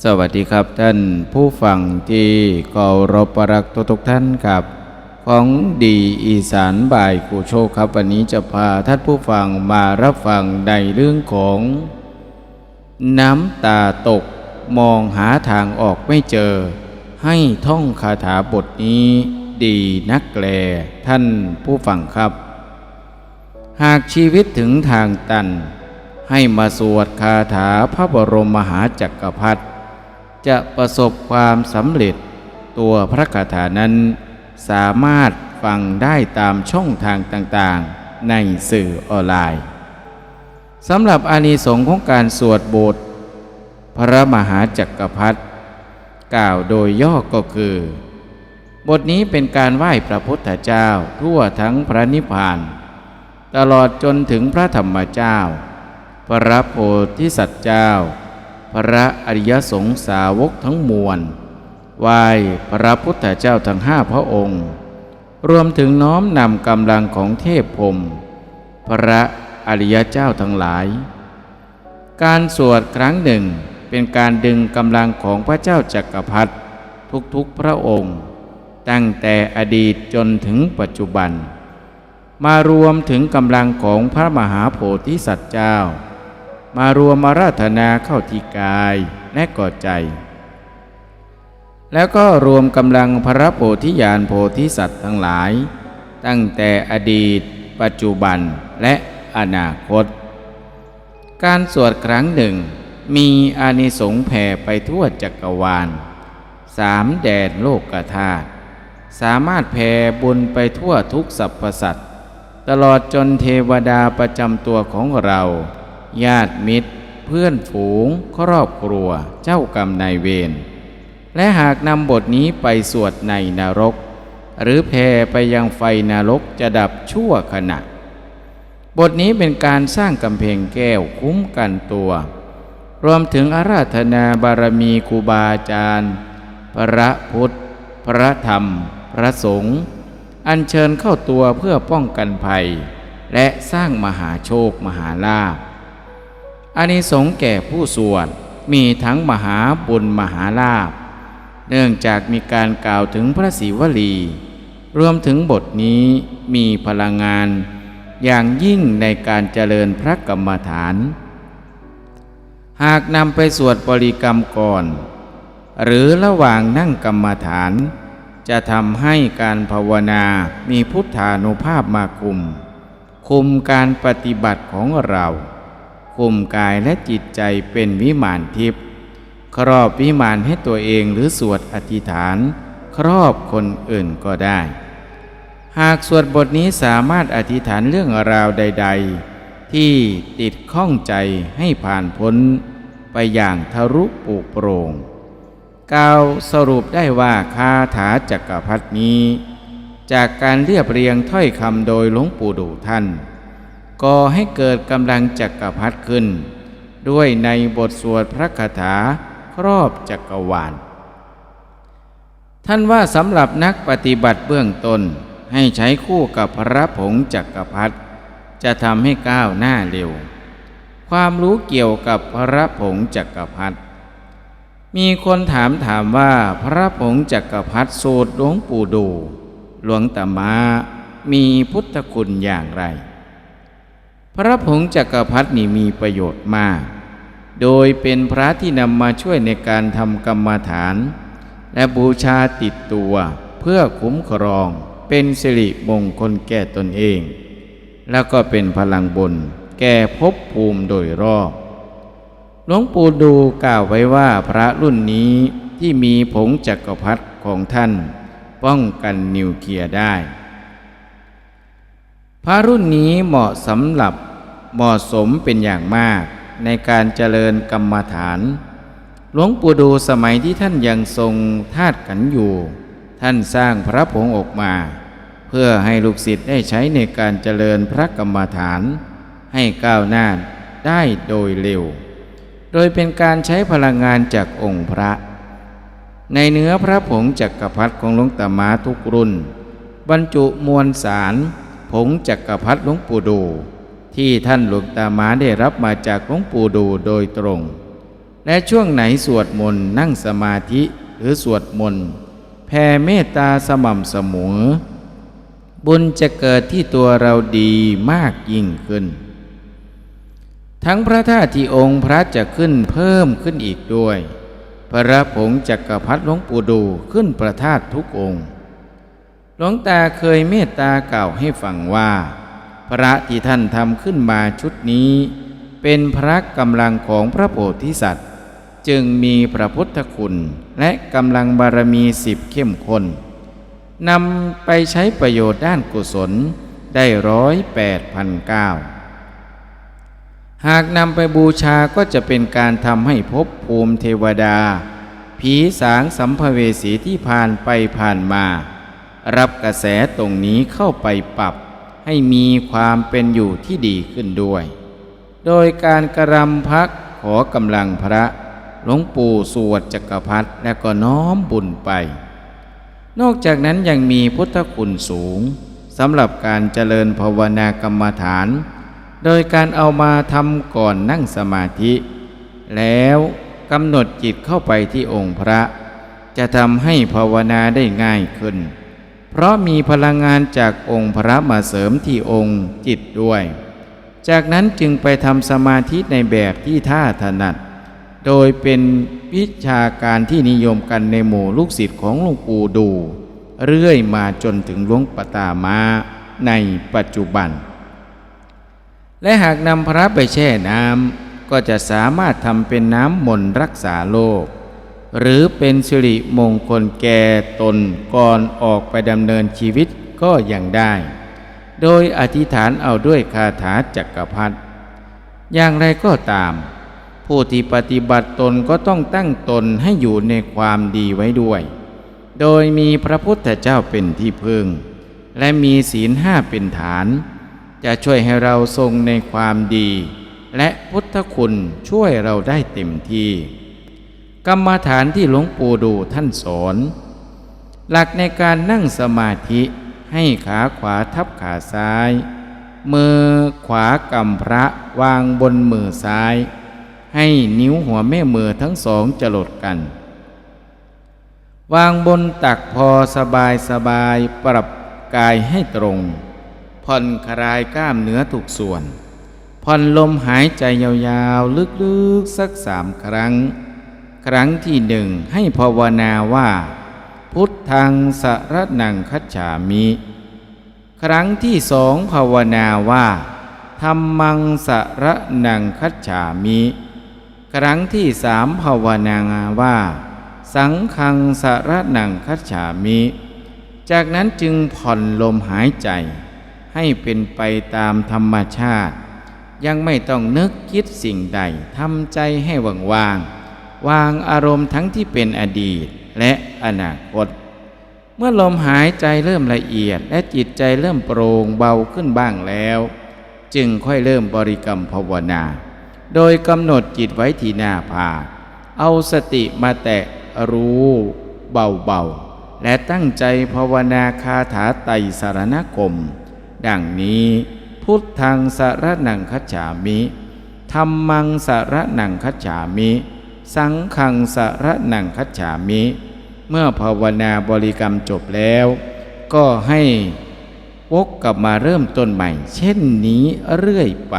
สวัสดีครับท่านผู้ฟังที่เคารพรักทุกท่านครับ ของดีอีสานบ่ายกูโชคครับ วันนี้จะพาท่านผู้ฟังมารับฟังในเรื่องของ น้ำตาตกมองหาทางออกไม่เจอ ให้ท่องคาถาบทนี้ดีนักแลท่านผู้ฟังครับ หากชีวิตถึงทางตัน ให้มาสวดคาถาพระบรมมหาจักรพรรดิ จะประสบความสำเร็จ ตัวพระคาถานั้น สามารถฟังได้ตามช่องทางต่างๆ ในสื่อออนไลน์สำหรับอานิสงส์ของการสวดบท พระมหาจักรพรรดิกล่าวโดยย่อก็คือ บทนี้เป็นการไหว้พระพุทธเจ้าทั่วทั้งพระนิพพาน ตลอดจนถึงพระธรรมเจ้า พระโพธิสัตว์เจ้า พระอริยสงสาวกทั้งมวลไหว้พระพุทธเจ้าทั้งห้าพระองค์ รวมถึงน้อมนำกำลังของเทพพรมพระอริยเจ้าทั้งหลาย การสวดครั้งหนึ่งเป็นการดึงกำลังของพระเจ้าจักรพรรดิทุกๆพระองค์ ตั้งแต่อดีตจนถึงปัจจุบัน มารวมถึงกำลังของพระมหาโพธิสัตว์เจ้า มารวมมาราธนาเข้าที่กายและก่อใจ แล้วก็รวมกำลังพระโพธิญาณโพธิสัตว์ทั้งหลาย ตั้งแต่อดีต ปัจจุบันและอนาคต การสวดครั้งหนึ่ง มีอานิสงส์แผ่ไปทั่วจักรวาล สามแดนโลกธาตุสามารถแผ่บุญไปทั่วทุกสรรพสัตว์ตลอดจนเทวดาประจำตัวของเรา ญาติมิตร เพื่อนฝูง ครอบครัว เจ้ากรรมนายเวร และหากนำบทนี้ไปสวดในนรก หรือแผ่ไปยังไฟนรกจะดับชั่วขณะ บทนี้เป็นการสร้างกำแพงแก้วคุ้มกันตัว รวมถึงอาราธนาบารมีครูบาอาจารย์ พระพุทธ พระธรรม พระสงฆ์อัญเชิญเข้าตัวเพื่อป้องกันภัย และสร้างมหาโชคมหาลาภ อานิสงส์แก่ผู้สวดมีทั้งมหาบุญมหาลาภเนื่องจากมีการกล่าวถึงพระศิวลี รวมถึงบทนี้มีพลังงาน อย่างยิ่งในการเจริญพระกรรมฐาน หากนำไปสวดบริกรรมก่อน หรือระหว่างนั่งกรรมฐาน จะทำให้การภาวนามีพุทธานุภาพมาคุม คุมการปฏิบัติของเรา คุมกายและจิตใจเป็นวิมานทิพย์ครอบวิมานให้ตัวเองหรือสวดอธิษฐาน ครอบคนอื่นก็ได้ หากสวดบทนี้สามารถอธิษฐานเรื่องราวใด ๆ ที่ติดข้องใจให้ผ่านพ้นไปอย่างทะลุปุโปร่งกล่าวสรุปได้ว่าคาถาจักรพรรดินี้ จากการเรียบเรียงถ้อยคำโดยหลวงปู่ดูท่าน ก่อให้เกิดกำลังจักรพรรดิขึ้น ด้วยในบทสวดพระคาถาครอบจักรวาล ท่านว่าสำหรับนักปฏิบัติเบื้องต้นให้ใช้คู่กับพระผงจักรพรรดิจะทำให้ก้าวหน้าเร็ว ความรู้เกี่ยวกับพระผงจักรพรรดิมีคนถามถามว่าพระผงจักรพรรดิสูตรหลวงปู่ดู หลวงตามามีพุทธคุณอย่างไร พระผงจักรพรรดินี่มีประโยชน์มาก โดยเป็นพระที่นำมาช่วยในการทำกรรมฐาน และบูชาติดตัวเพื่อคุ้มครองเป็นสิริมงคลแก่ตนเอง แล้วก็เป็นพลังบุญแก่ภพภูมิโดยรอบหลวงปู่ดูกล่าวไว้ว่าพระรุ่นนี้ที่มีผงจักรพรรดิของท่าน ป้องกันนิวเคลียร์ได้ พระรุ่นนี้เหมาะสำหรับเหมาะสมเป็นอย่างมากในการเจริญกรรมฐาน หลวงปู่ดูสมัยที่ท่านยังทรงธาตุขันธ์อยู่ ท่านสร้างพระผงออกมา เพื่อให้ลูกศิษย์ได้ใช้ในการเจริญพระกรรมฐาน ให้ก้าวหน้าได้โดยเร็ว โดยเป็นการใช้พลังงานจากองค์พระ ในเนื้อพระผงจักกรพรรดิของหลวงตามาทุกรุ่น บรรจุมวลสาร ผงจักกรพรรดิหลวงปู่ดู ที่ท่านหลวงตามาได้รับมาจากหลวงปู่ดูโดยตรง และช่วงไหนสวดมนต์นั่งสมาธิหรือสวดมนต์แผ่เมตตาสม่ำเสมอ บุญจะเกิดที่ตัวเราดีมากยิ่งขึ้น ทั้งพระธาตุที่องค์พระจะขึ้นเพิ่มขึ้นอีกด้วย พระผงจักรพรรดิหลวงปู่ดูขึ้นประทาตทุกองค์ ลวงตาเคยเมตตากล่าวให้ฟังว่า พระที่ท่านทำขึ้นมาชุดนี้ เป็นพระกำลังของพระโพธิสัตว์ จึงมีพระพุทธคุณและกำลังบารมีสิบเข้มข้นนำไปใช้ประโยชน์ด้านกุศลได้ร้อยแปดพันเก้าหากนำไปบูชาก็จะเป็นการทำให้ภพภูมิเทวดา ผีสางสัมภเวสีที่ผ่านไปผ่านมา รับกระแสตรงนี้เข้าไปปรับ ให้มีความเป็นอยู่ที่ดีขึ้นด้วย โดยการกระรำพักขอกำลังพระหลวงปู่สวดจักรพรรดิและก็น้อมบุญไป นอกจากนั้นยังมีพุทธคุณสูงสำหรับการเจริญภาวนากรรมฐาน โดยการเอามาทำก่อนนั่งสมาธิ แล้วกำหนดจิตเข้าไปที่องค์พระ จะทำให้ภาวนาได้ง่ายขึ้น เพราะมีพลังงานจากองค์พระมาเสริมที่องค์จิตด้วย จากนั้นจึงไปทำสมาธิในแบบที่ท่าถนัด โดยเป็นวิชาการที่นิยมกันในหมู่ลูกศิษย์ของหลวงปู่ดู เรื่อยมาจนถึงหลวงปตามาในปัจจุบัน และหากนำพระไปแช่น้ำก็จะสามารถทำเป็นน้ำมนต์รักษาโรค หรือเป็นสิริมงคลแก่ตนก่อนออกไปดำเนินชีวิตก็ยังได้ โดยอธิษฐานเอาด้วยคาถาจักรพรรดิอย่างไรก็ตาม ผู้ที่ปฏิบัติตนก็ต้องตั้งตนให้อยู่ในความดีไว้ด้วย โดยมีพระพุทธเจ้าเป็นที่พึ่ง และมีศีลห้าเป็นฐาน จะช่วยให้เราทรงในความดี และพุทธคุณช่วยเราได้เต็มที่ กรรมฐานที่หลวงปู่ดูท่านสอน หลักในการนั่งสมาธิให้ขาขวาทับขาซ้าย มือขวากำพระวางบนมือซ้าย ให้นิ้วหัวแม่มือทั้งสองจรดกัน วางบนตักพอสบายสบายปรับกายให้ตรง ผ่อนคลายกล้ามเนื้อทุกส่วน ผ่อนลมหายใจยาวๆ ลึกๆ สักสามครั้ง ครั้งที่หนึ่งให้ภาวนาว่า พุทธังสรนังคัจฉามิ ครั้งที่สองภาวนาว่าธรรมังสรนังคัจฉามิ ครั้งที่สามภาวนาว่า สังฆังสรนังคัจฉามิ จากนั้นจึงผ่อนลมหายใจ ให้เป็นไปตามธรรมชาติ ยังไม่ต้องนึกคิดสิ่งใดทำใจให้ว่างๆ วางอารมณ์ทั้งที่เป็นอดีตและอนาคต เมื่อลมหายใจเริ่มละเอียด และจิตใจเริ่มโปร่งเบาขึ้นบ้างแล้ว จึงค่อยเริ่มบริกรรมภาวนา โดยกำหนดจิตไว้ที่หน้าผาเอาสติมาแตะรู้เบาๆ และตั้งใจภาวนาคาถาไตสารณคมดังนี้พุทธังสารนังคัจฉามิธรรมังสารนังคัจฉามิ สังฆังสารนังคัจฉามิ เมื่อภาวนาบริกรรมจบแล้ว ก็ให้วกกลับมาเริ่มต้นใหม่ เช่นนี้เรื่อยไป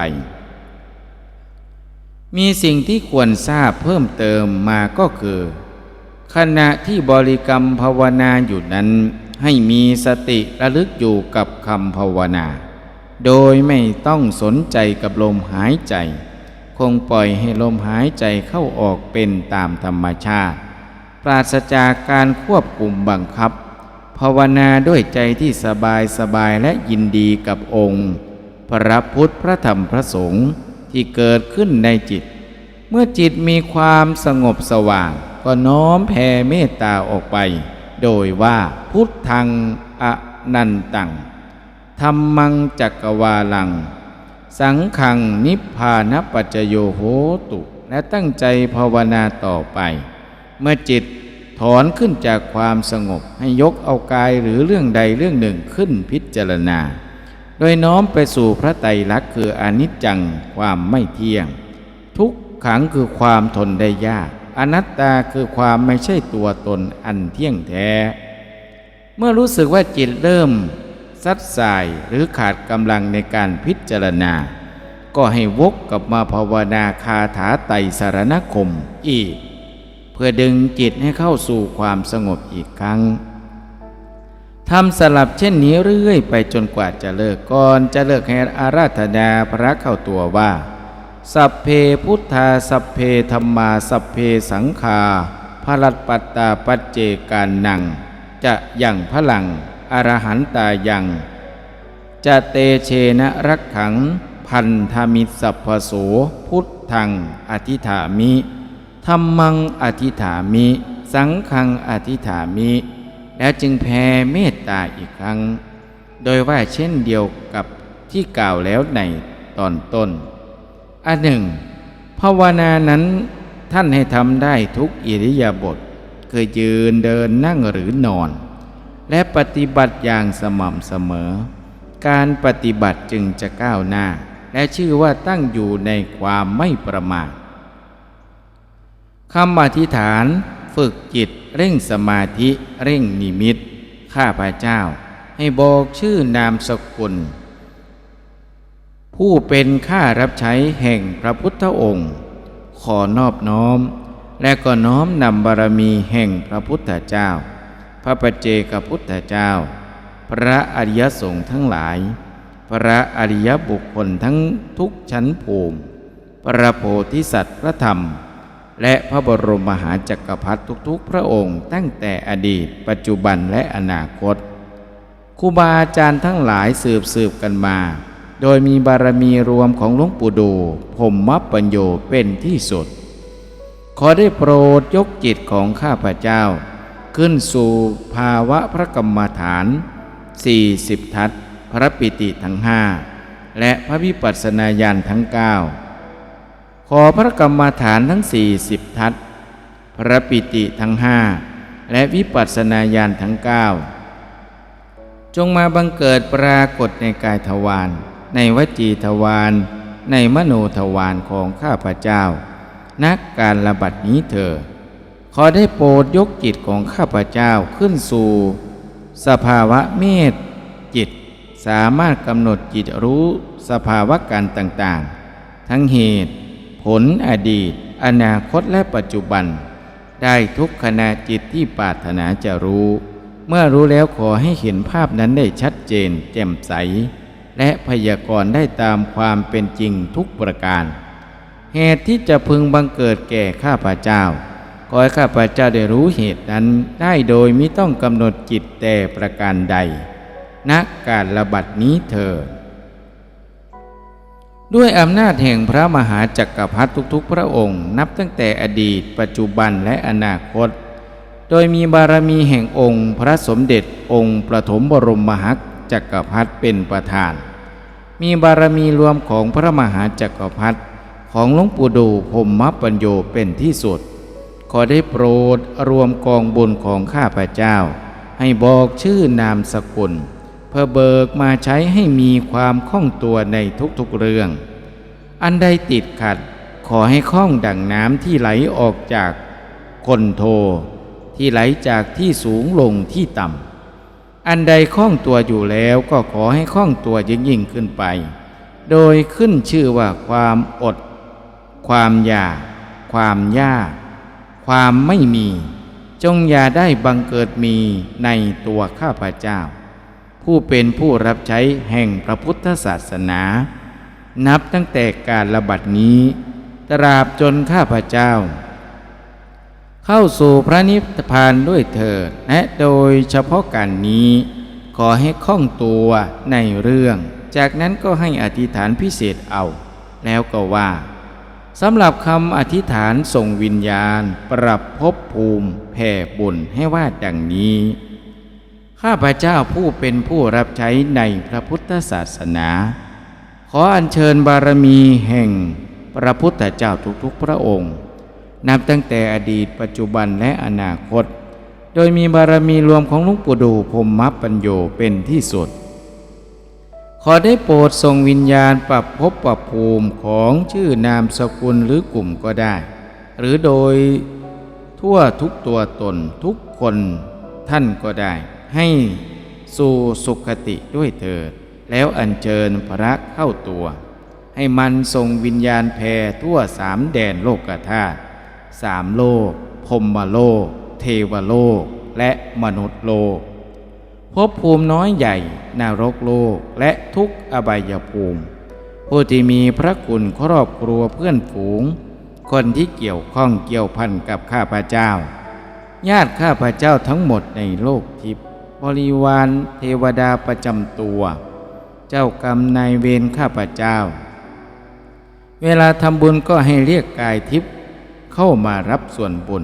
มีสิ่งที่ควรทราบเพิ่มเติมมาก็คือ ขณะที่บริกรรมภาวนาอยู่นั้น ให้มีสติระลึกอยู่กับคำภาวนา โดยไม่ต้องสนใจกับลมหายใจ คงปล่อยให้ลมหายใจเข้าออกเป็นตามธรรมชาติ ปราศจากการควบคุมบังคับ ภาวนาด้วยใจที่สบายสบายและยินดีกับองค์ พระพุทธพระธรรมพระสงฆ์ที่เกิดขึ้นในจิต เมื่อจิตมีความสงบสว่าง ก็น้อมแผ่เมตตาออกไป โดยว่าพุทธังอนันตังธรรมังจักรวาลัง สังขังนิพพานปัจจโยโหตุ และตั้งใจภาวนาต่อไป เมื่อจิตถอนขึ้นจากความสงบให้ยกเอากายหรือเรื่องใดเรื่องหนึ่งขึ้นพิจารณา โดยน้อมไปสู่พระไตรลักษณ์คืออนิจจังความไม่เที่ยง ทุกขังคือความทนได้ยาก อนัตตาคือความไม่ใช่ตัวตนอันเที่ยงแท้ เมื่อรู้สึกว่าจิตเริ่ม ซัดสายหรือขาดกำลังในการพิจารณา ก็ให้วกกลับมาภาวนาคาถาไตสารณคมอีก เพื่อดึงจิตให้เข้าสู่ความสงบอีกครั้งทำสลับเช่นนี้เรื่อยไปจนกว่าจะเลิกก่อนจะเลิกให้อาราธนาพระเข้าตัวว่า สัพเพพุทธาสัพเพธรรมาสัพเพสังฆาพลัดปัตตาปัจเจการนัง จะยังพลัง อรหันตายังจะเตเชนะรักขัง พันธมิสัพพโสพุทธังอธิฐามิธรรมังอธิฐามิ สังฆังอธิฐามิ แล้วจึงแผ่เมตตาอีกครั้ง โดยว่าเช่นเดียวกับที่กล่าวแล้วในตอนต้น อันหนึ่ง ภาวนานั้นท่านให้ทำได้ทุกอิริยาบถคือยืนเดินนั่งหรือนอน และปฏิบัติอย่างสม่ำเสมอ การปฏิบัติจึงจะก้าวหน้า และชื่อว่าตั้งอยู่ในความไม่ประมาทคำอธิษฐาน ฝึกจิตเร่งสมาธิเร่งนิมิต ข้าพระเจ้า ให้บอกชื่อนามสกุล ผู้เป็นข้ารับใช้แห่งพระพุทธองค์ ขอนอบน้อม และก็น้อมนำบารมีแห่งพระพุทธเจ้า พระปัจเจกพุทธเจ้า พระอริยสงฆ์ทั้งหลาย พระอริยบุคคลทั้งทุกชั้นภูมิ พระโพธิสัตว์พระธรรม และพระบรมมหาจักรพรรดิทุกๆ พระองค์ตั้งแต่อดีตปัจจุบันและอนาคตครูบาอาจารย์ทั้งหลายสืบสืบกันมา โดยมีบารมีรวมของหลวงปู่ดูพรหมปัญโยเป็นที่สุด ขอได้โปรดยกจิตของข้าพเจ้า ขึ้นสู่ภาวะพระกรรมฐาน 40 ทัศพระปิติทั้งห้าและพระวิปัสสนาญาณทั้งเก้าขอพระกรรมฐานทั้ง 40 ทัศพระปิติทั้งห้าและวิปัสสนาญาณทั้งเก้าจงมาบังเกิดปรากฏในกายทวารในวจีทวารในมโนทวารของข้าพเจ้า นักการระบัดนี้เถอ ขอได้โปรดยกจิตของข้าพเจ้าขึ้นสู่ สภาวะเมตจิต สามารถกำหนดจิตรู้สภาวะการต่างๆ ทั้งเหตุ ผลอดีต อนาคตและปัจจุบัน ได้ทุกขณะจิตที่ปรารถนาจะรู้ เมื่อรู้แล้วขอให้เห็นภาพนั้นได้ชัดเจน แจ่มใส และพยากรณ์ได้ตามความเป็นจริงทุกประการ เหตุที่จะพึงบังเกิดแก่ข้าพเจ้า อให้ข้าพเจ้าได้รู้เหตุนั้นได้โดยไมิต้องกำหนดจิตแต่ประการใดนักการระบัดนี้เถิดด้วยอำนาจแห่งพระมหาจักรพรรดิทุกๆ พระองค์ นับตั้งแต่อดีต ปัจจุบันและอนาคต โดยมีบารมีแห่งองค์พระสมเด็จองค์ประถมบรมมหาจักรพรรดิเป็นประธาน มีบารมีรวมของพระมหาจักรพรรดิของหลวงปู่ดูพรหมปัญโยเป็นที่สุด ขอได้โปรดรวมกองบุญของข้าพเจ้า ให้บอกชื่อนามสกุล เพื่อเบิกมาใช้ให้มีความคล่องตัวในทุกๆเรื่อง อันใดติดขัดขอให้คล่องดังน้ำที่ไหลออกจากคนโท ที่ไหลจากที่สูงลงที่ต่ำ อันใดคล่องตัวอยู่แล้วก็ขอให้คล่องตัวยิ่งยิ่งขึ้นไป โดยขึ้นชื่อว่าความอด ความอยากความยาก ความไม่มี จงอย่าได้บังเกิดมีในตัวข้าพเจ้า ผู้เป็นผู้รับใช้แห่งพระพุทธศาสนา นับตั้งแต่การระบัดนี้ ตราบจนข้าพเจ้า เข้าสู่พระนิพพานด้วยเถิดและโดยเฉพาะการนี้ ขอให้คล่องตัวในเรื่อง จากนั้นก็ให้อธิษฐานพิเศษเอา แล้วก็ว่า สำหรับคำอธิษฐานส่งวิญญาณ ปรับภพภูมิแผ่บุญให้ว่าดังนี้ ข้าพเจ้าผู้เป็นผู้รับใช้ในพระพุทธศาสนา ขออัญเชิญบารมีแห่งพระพุทธเจ้าทุกๆพระองค์ นับตั้งแต่อดีตปัจจุบันและอนาคต โดยมีบารมีรวมของหลวงปู่ดูพรหมปัญโยเป็นที่สุด ขอได้โปรดส่งวิญญาณปรับภพปรับภูมิของชื่อนามสกุลหรือกลุ่มก็ได้ หรือโดยทั่วทุกตัวตนทุกคนท่านก็ได้ ให้สู่สุขติด้วยเถิด แล้วอัญเชิญพระเข้าตัว ให้มันส่งวิญญาณแผ่ทั่วสามแดนโลกธาตุสามโลกพรหมโลก เทวโลก และมนุษย์โลก ภพภูมิน้อยใหญ่นรกโลกและทุกอบายภูมิ ผู้ที่มีพระคุณครอบครัวเพื่อนฝูง คนที่เกี่ยวข้องเกี่ยวพันกับข้าพเจ้า ญาติข้าพเจ้าทั้งหมดในโลกทิพย์บริวารเทวดาประจำตัว เจ้ากรรมนายเวรข้าพเจ้า เวลาทำบุญก็ให้เรียกกายทิพย์เข้ามารับส่วนบุญ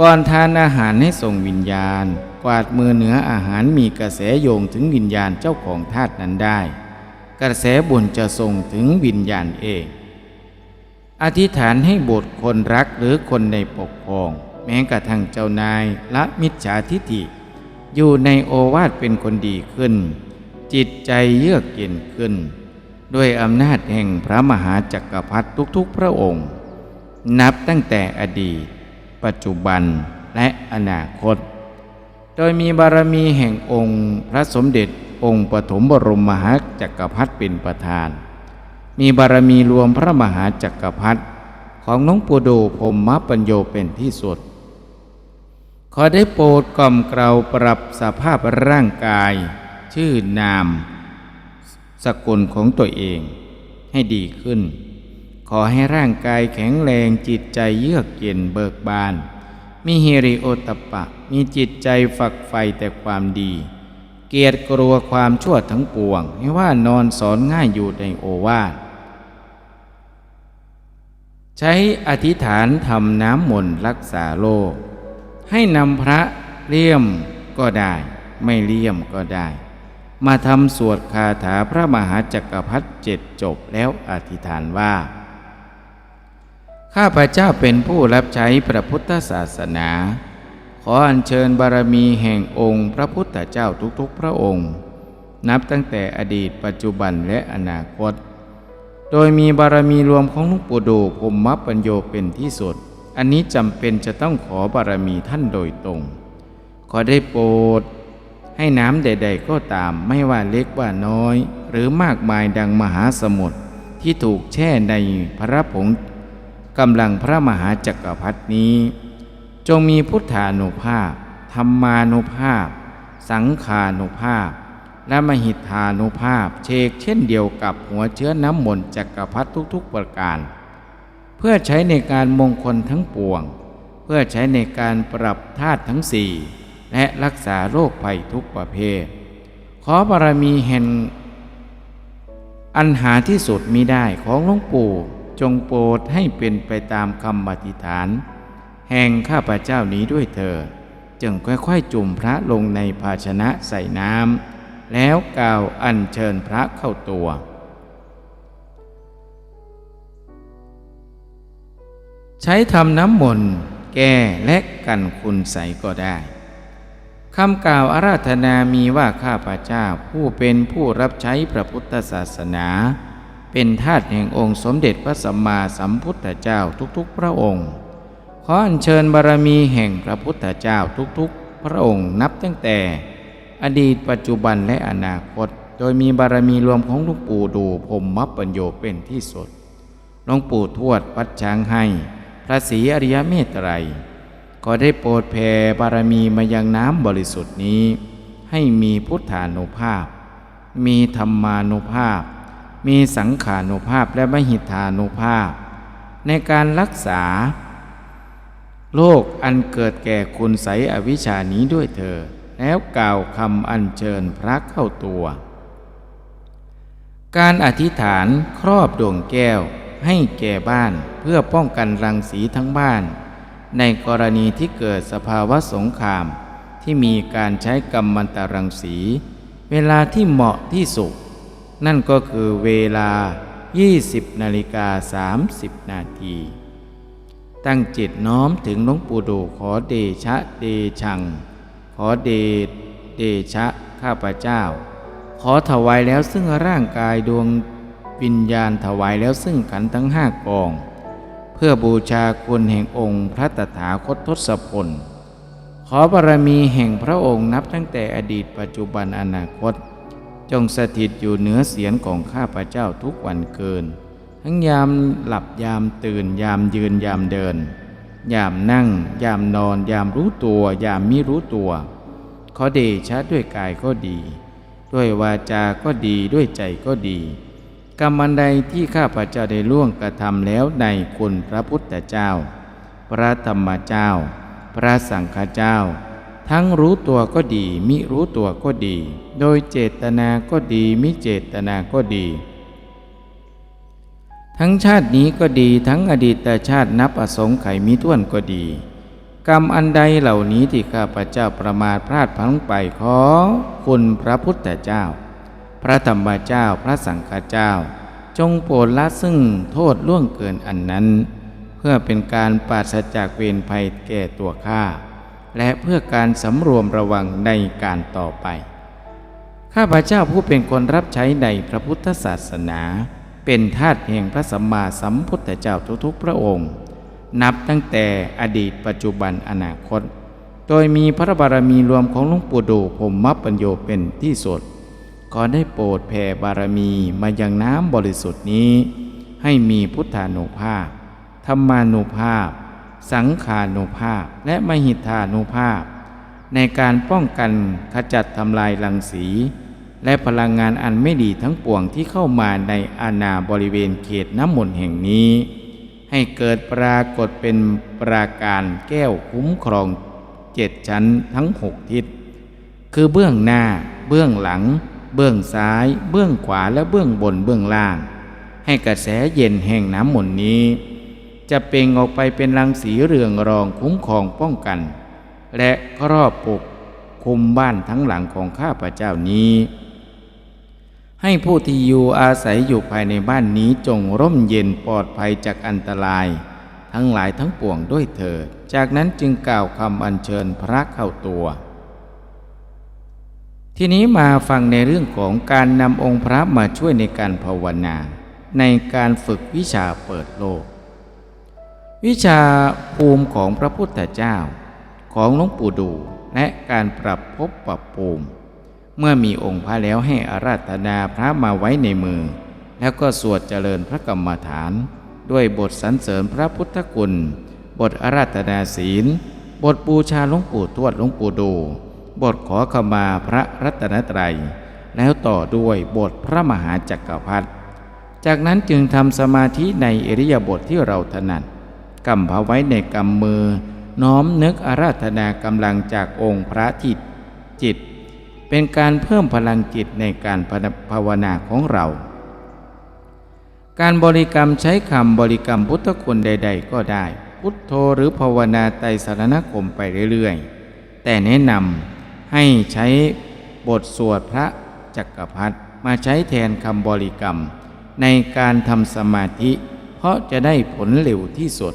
ก่อนทานอาหารให้ส่งวิญญาณ กวาดมือเหนืออาหารมีกระแสโยงถึงวิญญาณเจ้าของธาตุนั้นได้ กระแสบุญจะส่งถึงวิญญาณเอง อธิษฐานให้บุตรคนรักหรือคนในปกครอง แม้กระทั่งเจ้านายละมิจฉาทิฐิ อยู่ในโอวาทเป็นคนดีขึ้น จิตใจเยือกเย็นขึ้น ด้วยอำนาจแห่งพระมหาจักรพรรดิทุกๆพระองค์ นับตั้งแต่อดีต ปัจจุบันและอนาคต โดยมีบารมีแห่งองค์พระสมเด็จองค์ปฐมบรมมหาจักรพรรดิเป็นประธาน มีบารมีรวมพระมหาจักรพรรดิของน้องปูโดพรหมปัญโยเป็นที่สุด ขอได้โปรดกล่อมเกลาปรับสภาพร่างกาย ชื่อนาม สกุลของตัวเองให้ดีขึ้น ขอให้ร่างกายแข็งแรงจิตใจเยือกเย็นเบิกบาน มีเฮริโอตปปะ มีจิตใจฝักใฝ่แต่ความดี เกียรติกลัวความชั่วทั้งปวง ให้ว่านอนสอนง่ายอยู่ในโอวาทใช้อธิษฐานทำน้ำมนต์รักษาโรคให้นำพระเลี่ยมก็ได้ ไม่เลี่ยมก็ได้ มาทำสวดคาถาพระมหาจักรพรรดิเจ็ดจบแล้วอธิษฐานว่า ข้าพระเจ้าเป็นผู้รับใช้พระพุทธศาสนา ขออัญเชิญบารมีแห่งองค์พระพุทธเจ้าทุกๆพระองค์ นับตั้งแต่อดีตปัจจุบันและอนาคต โดยมีบารมีรวมของหลุงปู่ดูพรหมปัญโยเป็นที่สุด อันนี้จำเป็นจะต้องขอบารมีท่านโดยตรง ขอได้โปรดให้น้ำใด ๆ ก็ตามไม่ว่าเล็กว่าน้อย หรือมากมายดังมหาสมุทรที่ถูกแช่ในพระผง กำลังพระมหาจักรพรรดนี้ จงมีพุทธานุภาพ ธรรมานุภาพ สังขานุภาพ และมหิทธานุภาพเชกเช่นเดียวกับหัวเชื้อน้ำมนต์จักรพรรดิทุกๆประการ เพื่อใช้ในการมงคลทั้งปวง เพื่อใช้ในการปรับธาตุทั้งสี่และรักษาโรคภัยทุกประเภท ขอบารมีแห่งอันหาที่สุดมิได้ของหลวงปู่ จงโปรดให้เป็นไปตามคำอธิษฐาน แห่งข้าพเจ้านี้ด้วยเถิดจึงค่อยๆ จุ่มพระลงในภาชนะใส่น้ำแล้วกล่าวอัญเชิญพระเข้าตัวใช้ทำน้ำมนต์แก้และกันคุณใสก็ได้คำกล่าวอาราธนามีว่าข้าพเจ้าผู้เป็นผู้รับใช้พระพุทธศาสนา เป็นทาสแห่งองค์สมเด็จพระสัมมาสัมพุทธเจ้าทุกๆ พระองค์ ขออัญเชิญบารมีแห่งพระพุทธเจ้าทุกๆ พระองค์นับตั้งแต่ อดีตปัจจุบันและอนาคต โดยมีบารมีรวมของหลวงปู่ดูพรหมปัญโยเป็นที่สุดหลวงปู่ทวดวัดช้างให้ พระศรีอริยเมตไตรก็ได้โปรดแผ่บารมีมายังน้ำบริสุทธิ์นี้ ให้มีพุทธานุภาพ มีธรรมานุภาพ มีสังขานุภาพและมหิทธานุภาพ ในการรักษา โลกอันเกิดแก่คุณใสอวิชชานี้ด้วยเธอ แล้วกล่าวคำอัญเชิญพระเข้าตัว การอธิษฐานครอบดวงแก้วให้แก่บ้านเพื่อป้องกันรังสีทั้งบ้าน ในกรณีที่เกิดสภาวะสงครามที่มีการใช้กรรมันตรังสี เวลาที่เหมาะที่สุด นั่นก็คือเวลา 20นาฬิกา30 นาที ตั้งจิตน้อมถึงหลวงปู่ดูขอเดชะเดชัง ขอเดชเดชะข้าพเจ้า ขอถวายแล้วซึ่งร่างกายดวงวิญญาณถวายแล้วซึ่งขันทั้งห้ากอง เพื่อบูชาคุณแห่งองค์พระตถาคตทศพล ขอบารมีแห่งพระองค์นับตั้งแต่อดีตปัจจุบันอนาคต จงสถิตอยู่เหนือเสียงของข้าพเจ้าทุกวันเกิน ทั้งยามหลับยามตื่น ยามยืนยามเดิน ยามนั่ง ยามนอน ยามรู้ตัว ยามมิรู้ตัว ขอเดชะด้วยกายก็ดี ด้วยวาจาก็ดีด้วยใจก็ดี กรรมใดที่ข้าพเจ้าได้ล่วงกระทำแล้วในคุณพระพุทธเจ้า พระธรรมเจ้า พระสังฆเจ้า ทั้งรู้ตัวก็ดี มิรู้ตัวก็ดี โดยเจตนาก็ดี มิเจตนาก็ดี ทั้งชาตินี้ก็ดี ทั้งอดีตชาตินับอสงไขยมิท้วนก็ดี กรรมอันใดเหล่านี้ที่ข้าพเจ้าประมาทพลาดพลั้งไปขอคุณพระพุทธเจ้า พระธรรมเจ้าพระสังฆเจ้า จงโปรดละซึ่งโทษล่วงเกินอันนั้น เพื่อเป็นการปราศจากเวรภัยแก่ตัวข้า และเพื่อการสำรวมระวังในการต่อไป ข้าพเจ้าผู้เป็นคนรับใช้ในพระพุทธศาสนา เป็นทาสแห่งพระสัมมาสัมพุทธเจ้าทุกๆพระองค์ นับตั้งแต่อดีตปัจจุบันอนาคต โดยมีพระบารมีรวมของหลวงปู่ดูพรหมปัญโยเป็นที่สุดขอได้โปรดแผ่บารมีมายังน้ำบริสุทธิ์นี้ ให้มีพุทธานุภาพ ธรรมานุภาพ สังขานุภาพและมหิทธานุภาพ ในการป้องกันขจัดทำลายรังสี และพลังงานอันไม่ดีทั้งปวงที่เข้ามาในอาณาบริเวณเขตน้ำมนต์แห่งนี้ ให้เกิดปรากฏเป็นปราการแก้วคุ้มครองเจ็ดชั้นทั้งหกทิศ คือเบื้องหน้า เบื้องหลัง เบื้องซ้าย เบื้องขวาและเบื้องบนเบื้องล่าง ให้กระแสเย็นแห่งน้ำมนต์นี้ จะเปล่งออกไปเป็นรังสีเรืองรองคุ้มครองป้องกัน และครอบปกคุมบ้านทั้งหลังของข้าพเจ้านี้ ให้ผู้ที่อยู่อาศัยอยู่ภายในบ้านนี้จงร่มเย็นปลอดภัยจากอันตราย ทั้งหลายทั้งปวงด้วยเถิด จากนั้นจึงกล่าวคำอัญเชิญพระเข้าตัว ทีนี้มาฟังในเรื่องของการนำองค์พระมาช่วยในการภาวนา ในการฝึกวิชาเปิดโลก วิชาภูมิของพระพุทธเจ้า ของหลวงปู่ดูและการปรับภพปรับภูมิ เมื่อมีองค์พระแล้วให้อาราธนาพระมาไว้ในมือ แล้วก็สวดเจริญพระกรรมฐาน ด้วยบทสรรเสริญพระพุทธคุณ บทอาราธนาศีล บทบูชาหลวงปู่ทวดหลวงปู่ดู บทขอขมาพระรัตนตรัย แล้วต่อด้วยบทพระมหาจักรพรรดิจากนั้นจึงทำสมาธิในอริยบทที่เราถนัด กำพาไว้ในกำมือ น้อมนึกอาราธนากำลังจากองค์พระทิตจิต เป็นการเพิ่มพลังจิตในการภาวนาของเรา การบริกรรมใช้คำบริกรรมพุทธคุณใด ๆ ก็ได้ พุทโธหรือภาวนาไตสารณคมไปเรื่อยๆ แต่แนะนำให้ใช้บทสวดพระจักรพรรดิมาใช้แทนคำบริกรรม ในการทำสมาธิ เพราะจะได้ผลเร็วที่สุด